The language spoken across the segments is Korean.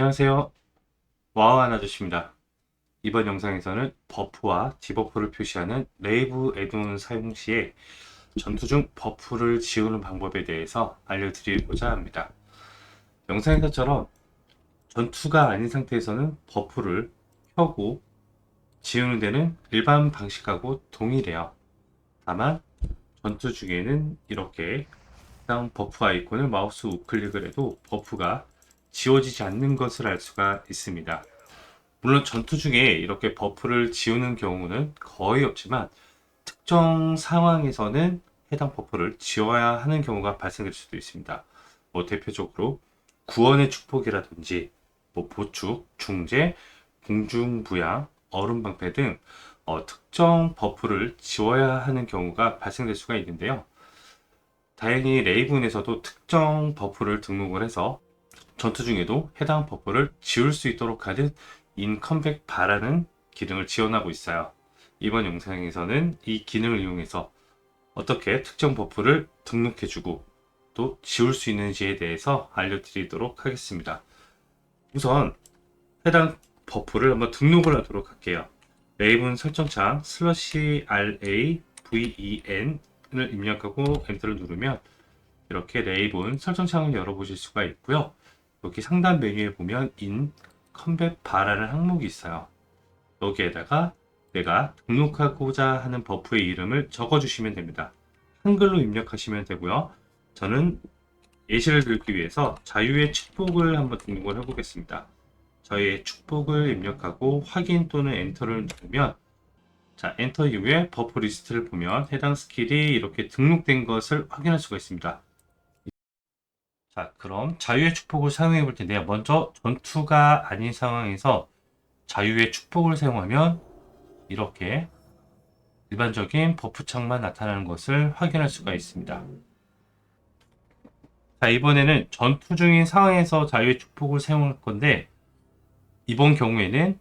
안녕하세요. 와우한 아저씨입니다. 이번 영상에서는 버프와 디버프를 표시하는 레이브 애드온 사용 시에 전투 중 버프를 지우는 방법에 대해서 알려드리고자 합니다. 영상에서처럼 전투가 아닌 상태에서는 버프를 켜고 지우는 데는 일반 방식하고 동일해요. 다만 전투 중에는 이렇게 해당 버프 아이콘을 마우스 우클릭을 해도 버프가 지워지지 않는 것을 알 수가 있습니다. 물론 전투 중에 이렇게 버프를 지우는 경우는 거의 없지만 특정 상황에서는 해당 버프를 지워야 하는 경우가 발생될 수도 있습니다. 뭐 대표적으로 구원의 축복이라든지 뭐 보축, 중재, 공중부양, 얼음방패 등 어, 특정 버프를 지워야 하는 경우가 발생될 수가 있는데요. 다행히 레이븐에서도 특정 버프를 등록을 해서 전투 중에도 해당 버프를 지울 수 있도록 하는 인컴백 바라는 기능을 지원하고 있어요. 이번 영상에서는 이 기능을 이용해서 어떻게 특정 버프를 등록해주고 또 지울 수 있는지에 대해서 알려드리도록 하겠습니다. 우선 해당 버프를 한번 등록을 하도록 할게요. 레이븐 설정창 슬러시 RA VEN을 입력하고 엔터를 누르면 이렇게 레이븐 설정창을 열어보실 수가 있고요. 여기 상단 메뉴에 보면 인 컴뱃 바라는 항목이 있어요. 여기에다가 내가 등록하고자 하는 버프의 이름을 적어주시면 됩니다. 한글로 입력하시면 되고요. 저는 예시를 들기 위해서 자유의 축복을 한번 등록을 해보겠습니다. 저의 축복을 입력하고 확인 또는 엔터를 누르면 자 엔터 이후에 버프 리스트를 보면 해당 스킬이 이렇게 등록된 것을 확인할 수가 있습니다. 자, 그럼 자유의 축복을 사용해 볼 텐데요. 먼저 전투가 아닌 상황에서 자유의 축복을 사용하면 이렇게 일반적인 버프 창만 나타나는 것을 확인할 수가 있습니다. 자, 이번에는 전투 중인 상황에서 자유의 축복을 사용할 건데 이번 경우에는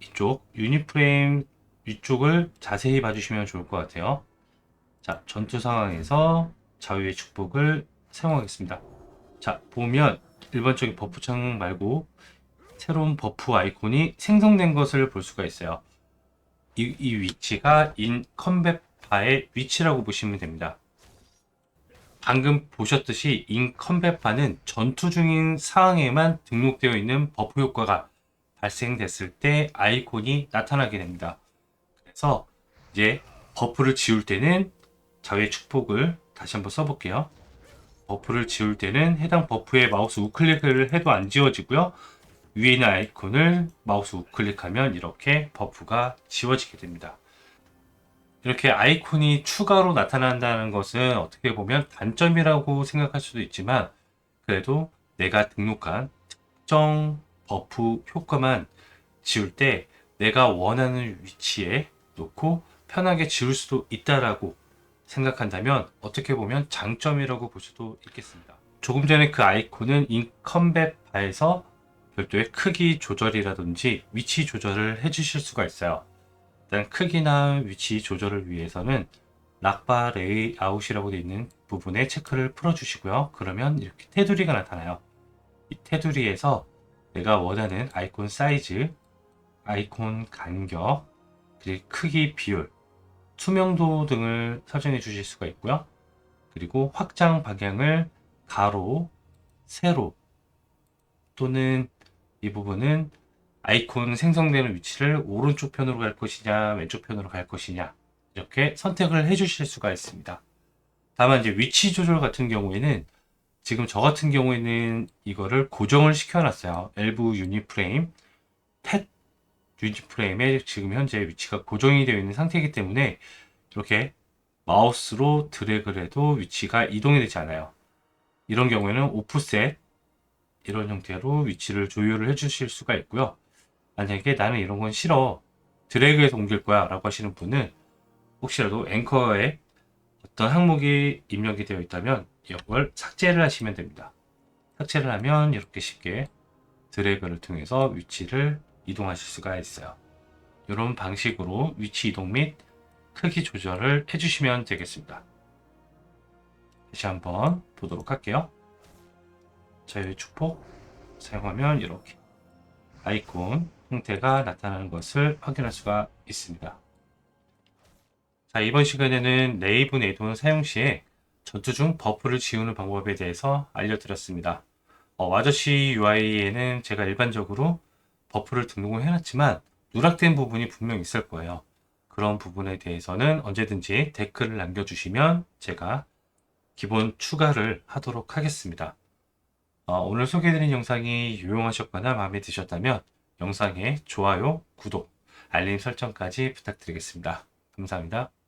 이쪽 유니프레임 위쪽을 자세히 봐주시면 좋을 것 같아요. 자, 전투 상황에서 자유의 축복을 사용하겠습니다. 자, 보면 일반적인 버프 창 말고 새로운 버프 아이콘이 생성된 것을 볼 수가 있어요. 이, 이 위치가 인 컴뱃 바의 위치라고 보시면 됩니다. 방금 보셨듯이 인 컴뱃 바는 전투 중인 상황에만 등록되어 있는 버프 효과가 발생됐을 때 아이콘이 나타나게 됩니다. 그래서 이제 버프를 지울 때는 자외 축복을 다시 한번 써볼게요. 버프를 지울 때는 해당 버프에 마우스 우클릭을 해도 안 지워지고요. 위에 있는 아이콘을 마우스 우클릭하면 이렇게 버프가 지워지게 됩니다. 이렇게 아이콘이 추가로 나타난다는 것은 어떻게 보면 단점이라고 생각할 수도 있지만 그래도 내가 등록한 특정 버프 효과만 지울 때 내가 원하는 위치에 놓고 편하게 지울 수도 있다라고 생각한다면 어떻게 보면 장점이라고 볼 수도 있겠습니다. 조금 전에 그 아이콘은 인컴뱃 바에서 별도의 크기 조절이라든지 위치 조절을 해주실 수가 있어요. 일단 크기나 위치 조절을 위해서는 락바 레이아웃이라고 되어 있는 부분에 체크를 풀어주시고요. 그러면 이렇게 테두리가 나타나요. 이 테두리에서 내가 원하는 아이콘 사이즈, 아이콘 간격, 그리고 크기 비율, 투명도 등을 설정해 주실 수가 있고요. 그리고 확장 방향을 가로, 세로 또는 이 부분은 아이콘 생성되는 위치를 오른쪽 편으로 갈 것이냐 왼쪽 편으로 갈 것이냐 이렇게 선택을 해 주실 수가 있습니다. 다만 이제 위치 조절 같은 경우에는 지금 저 같은 경우에는 이거를 고정을 시켜놨어요. 엘브 유니프레임, 텟 유니프레임에 지금 현재 위치가 고정이 되어 있는 상태이기 때문에 이렇게 마우스로 드래그를 해도 위치가 이동이 되지 않아요. 이런 경우에는 오프셋 이런 형태로 위치를 조율을 해 주실 수가 있고요. 만약에 나는 이런 건 싫어. 드래그해서 옮길 거야 라고 하시는 분은 혹시라도 앵커에 어떤 항목이 입력이 되어 있다면 이걸 삭제를 하시면 됩니다. 삭제를 하면 이렇게 쉽게 드래그를 통해서 위치를 이동하실 수가 있어요. 이런 방식으로 위치 이동 및 크기 조절을 해주시면 되겠습니다. 다시 한번 보도록 할게요. 자유의 축복 사용하면 이렇게 아이콘 형태가 나타나는 것을 확인할 수가 있습니다. 자, 이번 시간에는 네이브 네이돈 사용 시에 전투 중 버프를 지우는 방법에 대해서 알려드렸습니다. 어, 와저씨 UI에는 제가 일반적으로 버프를 등록을 해놨지만 누락된 부분이 분명 있을 거예요. 그런 부분에 대해서는 언제든지 댓글을 남겨주시면 제가 기본 추가를 하도록 하겠습니다. 어, 오늘 소개해드린 영상이 유용하셨거나 마음에 드셨다면 영상에 좋아요, 구독, 알림 설정까지 부탁드리겠습니다. 감사합니다.